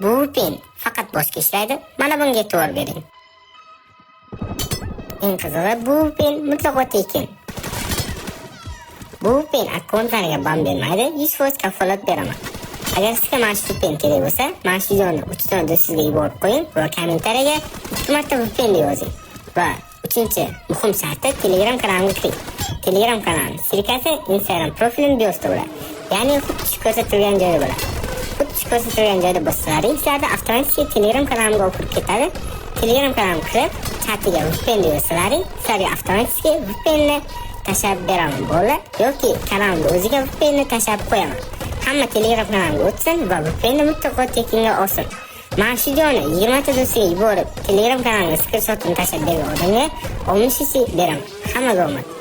Bu pen faqat boshqa ishlaydi. Mana bunga e'tibor bering. Eng qizig'i bu pen mutlaqo tekin. Bu pen akkauntlarga ban bermaydi, 100% kafolat beraman. Agar sizga mana shu pen kerak bo'lsa, mana shu videoni 3 ta do'stingizga yuborib qo'ying va kommentariyaga 2 marta bu pen deb yozing. Va uchinchi muhim sharti Telegram kanalimga kiring. Telegram kanali sirkasi Instagram profilim biosida bo'ladi. Ya'ni xuddi shu ko'rsatilgan joyda bo'ladi. Xuddi shu ko'rsatilgan joyda bo'lsalaring, sizlarni avtomatik Telegram kanalimga olib kirib ketadi. Telegram kanalimga kirib, chatiga VPN deb yozsalaring, sizlarga avtomatik VPNni tashlab beraman bo'ldi yoki kanalimni o'ziga VPNni tashlab qo'yaman. Hamma Telegram kanalimga o'tsin va VPNni mutlaqo tekinga olsin. Mana shu videoni 20 ta do'stiga yuborib, Telegram kanalimga screenshotini tashlab bergan odamga oltmish beraman. Hammaga omad.